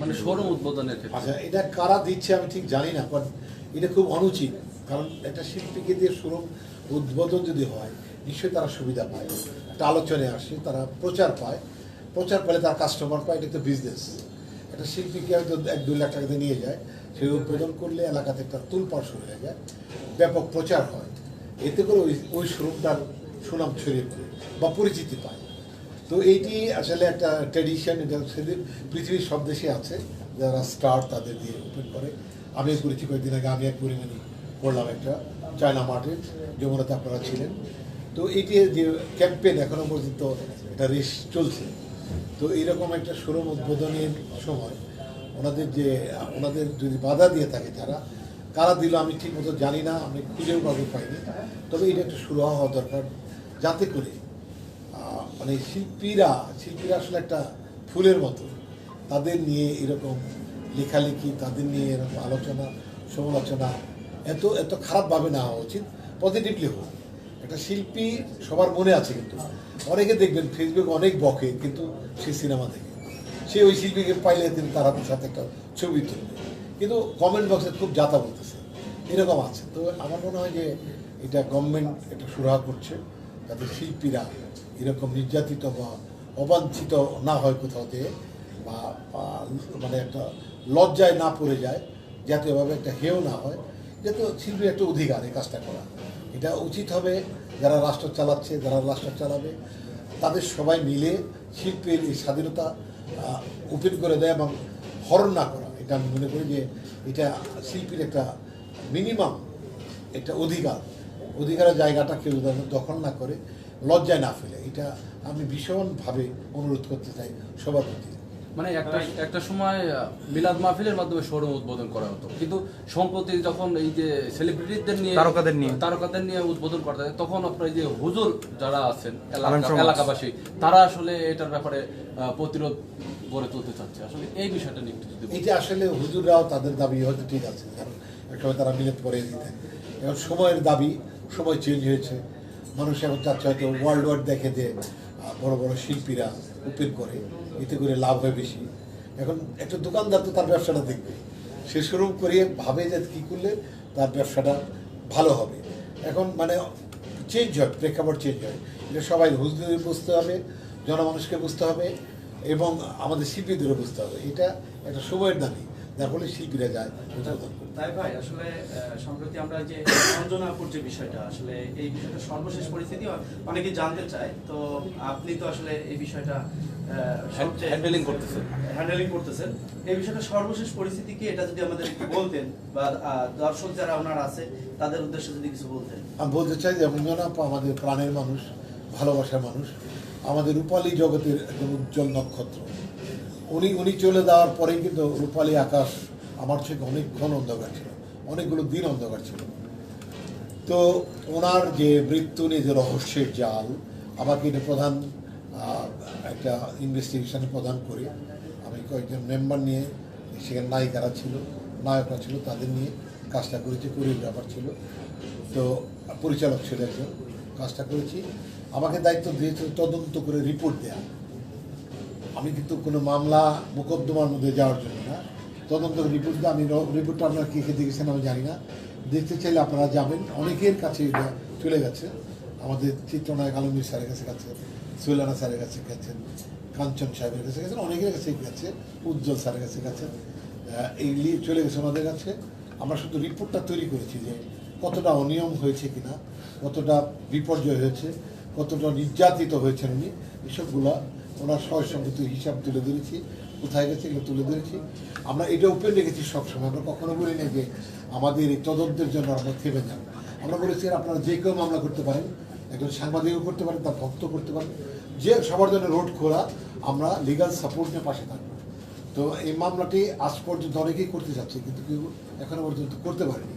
মানে শোরুম উদ্বোধনের ক্ষেত্রে। আচ্ছা এটা কারা দিচ্ছে আমি ঠিক জানি না বাট এটা খুব অনুচিত, কারণ একটা শিল্পীকে দিয়ে শুরু উদ্বোধন যদি হয়, নিশ্চয়ই তারা সুবিধা পায়। একটা আলোচনায় আসে, তারা প্রচার পায়, প্রচার পেলে তার কাস্টমার পায়, এটা তো বিজনেস একটা শিল্পীকে হয়তো এক দুই লাখ টাকাতে নিয়ে যায় সেই উদ্বোধন করলে এলাকাতে একটা তুলপাড় শুরু হয়ে যায়, ব্যাপক প্রচার হয়। এতে করে ওই ওই শোরুমটার সুনাম ছড়িয়ে পড়ে বা পরিচিতি পায়। তো এইটি আসলে একটা ট্র্যাডিশন এটা পৃথিবীর সব দেশে আছে, যারা স্টার তাদের দিয়ে ওপেন করে। আমি করেছি কয়েকদিন আগে, আমি এক পরিমাণে করলাম একটা চায়না মার্টের যমুনাতে আপনারা ছিলেন। তো এইটি যে ক্যাম্পেইন এখনও পর্যন্ত একটা রেস চলছে। তো এইরকম একটা শোরুম উদ্বোধনের সময় ওনাদের যে, ওনাদের যদি বাধা দিয়ে থাকে তারা, কারা দিল আমি ঠিক মতো জানি না, আমি খুঁজেও কাউকে পাইনি। তবে এটা একটা শুরু হওয়া দরকার, যাতে করে মানে শিল্পীরা শিল্পীরা আসলে একটা ফুলের মতো। তাদের নিয়ে এরকম লেখালেখি, তাদের নিয়ে এরকম আলোচনা, সমালোচনা এত এত খারাপভাবে না হওয়া উচিত পজিটিভলি হোক। একটা শিল্পী সবার মনে আছে কিন্তু। অনেকে দেখবেন ফেসবুক অনেক বকে কিন্তু সে সিনেমা দেখে। সে ওই শিল্পীকে পাইলে তিনি তার হাতের সাথে একটা ছবি তুলবে। কিন্তু কমেন্ট বক্সে খুব যাতা বলতেছে। এরকম আছে। তো আমার মনে হয় যে এটা গভর্নমেন্ট এটা সুরাহা করছে। যাতে শিল্পীরা এরকম নির্যাতিত বা অবাঞ্ছিত না হয় কোথাও থেকে বা মানে একটা লজ্জায় না পড়ে যায়, যাতে এভাবে একটা হেও না হয় যেহেতু শিল্পীর একটা অধিকার এই কাজটা করা। এটা উচিত হবে যারা রাষ্ট্র চালাচ্ছে, যারা রাষ্ট্র চালাবে, তাদের সবাই মিলে শিল্পের এই স্বাধীনতা ওপেন করে দেয় এবং হরণ না করা। এটা আমি মনে করি যে এটা শিল্পীর একটা মিনিমাম একটা অধিকার। অধিকারের জায়গাটা কেউ দখল না করে লজ্জায় না ফেলে এটা আমি ভীষণভাবে অনুরোধ করতে চাই সবার প্রতি মানে একটা একটা সময় মিলাদ মাহফিলের মাধ্যমে শোরুম উদ্বোধন করা হতো কিন্তু সম্প্রতি যখন এই যে সেলিব্রিটিদের নিয়ে তারকাদের নিয়ে। তারকাদের নিয়ে উদ্বোধন করতে হয়, তখন আপনার এই যে হুজুর যারা আছেন। এলাকাবাসী তারা আসলে এটার ব্যাপারে প্রতিরোধ গড়ে তুলতে চাচ্ছে আসলে এই বিষয়টা নিয়ে একটু যদি। এটা আসলে হুজুররাও তাদের দাবি হয়তো ঠিক আছে কারণ একসময় তারা মিলে পরে দিতেন এখন সময়ের দাবি সময় চেঞ্জ হয়েছে মানুষ এখন চাচ্ছে হয়তো ওয়ার্ল্ড ওয়াইড দেখে যে বড় বড় শিল্পীরা ওপেন করে, এতে করে লাভ হয় বেশি। এখন একটা দোকানদার তো তার ব্যবসাটা দেখবে। সে শুরু করিয়ে ভাবে যে কী করলে তার ব্যবসাটা ভালো হবে। এখন মানে চেঞ্জ হয়, প্রেক্ষাপট চেঞ্জ হয়। এটা সবাই হুজুরদের বুঝতে হবে, জনমানুষকে বুঝতে হবে এবং আমাদের শিল্পীদেরও বুঝতে হবে। এটা একটা সময়ের দাবি। যার ফলে শিল্পীরা যায় তাই ভাই আসলে সম্প্রতি আমরা যে অঞ্জনাপুর যে বিষয়টা আসলে এই বিষয়টা সর্বশেষ পরিস্থিতি অনেকে জানতে চায়। তো আপনি তো আসলে এই বিষয়টা হ্যান্ডেলিং করতেছেন। হ্যান্ডেলিং করতেছেন। এই বিষয়টা সর্বশেষ পরিস্থিতি কি এটা যদি আমাদের একটু বলতেন বা দর্শক যারা ওনার আছে তাদের উদ্দেশ্যে যদি কিছু বলতেন। আমি বলতে চাই যে অঞ্জনা আমাদের প্রাণের মানুষ ভালোবাসার মানুষ। আমাদের রূপালী জগতের একজন উজ্জ্বল নক্ষত্র। উনি উনি চলে যাওয়ার পরেই কিন্তু রূপালী আকাশ আমার থেকে অনেকক্ষণ অন্ধকার ছিল। অনেকগুলো দিন অন্ধকার ছিল। তো ওনার যে মৃত্যু নিয়ে যে রহস্যের জাল, আমাকে এটা প্রধান একটা ইনভেস্টিগেশন প্রদান করে। আমি কয়েকজন মেম্বার নিয়ে, সেখানে নায়িকারা ছিল, নায়করা ছিল, তাদের নিয়ে কাজটা করেছি কোরিওগ্রাফার ছিল। তো পরিচালক ছিল একজন, কাজটা করেছি। আমাকে দায়িত্ব দিয়েছিল তদন্ত করে রিপোর্ট দেওয়া আমি কিন্তু কোনো মামলা মোকদ্দমার মধ্যে যাওয়ার জন্য না। তদন্ত রিপোর্ট আমি রিপোর্টটা আপনারা কী খেতে গেছেন আমি জানি না। দেখতে চাইলে আপনারা যাবেন। অনেকের কাছে এটা চলে গেছে। আমাদের চিত্রনায়ক আলমগীর স্যারের কাছে গেছে সুলানা স্যারের কাছে গেছেন কাঞ্চন সাহেবের কাছে গেছেন অনেকের কাছে গেছে উজ্জ্বল স্যারের কাছে গেছে। আহ, এই লিয়ে চলে গেছে ওনাদের কাছে। আমরা শুধু রিপোর্টটা তৈরি করেছি যে কতটা অনিয়ম হয়েছে কিনা কতটা বিপর্যয় হয়েছে কতটা নির্যাতিত হয়েছেন উনি এসবগুলা ওনার সহ সম্পত্ত হিসাব তুলে ধরেছি, কোথায় গেছে এগুলো তুলে ধরেছি। আমরা এটা ওপেন রেখেছি সবসময়। আমরা কখনো বলি না যে আমাদের এই তদন্তের জন্য আমরা থেমে যান আমরা বলেছি আপনারা যে কেউ মামলা করতে পারেন, একজন সাংবাদিকও করতে পারেন, তার ভক্ত করতে পারেন। যে সবার জন্য রোড খোলা, আমরা লিগাল সাপোর্ট নিয়ে পাশে থাকব। তো এই মামলাটি আজ পর্যন্ত অনেকেই করতে যাচ্ছে, কিন্তু কেউ এখনও পর্যন্ত করতে পারেনি।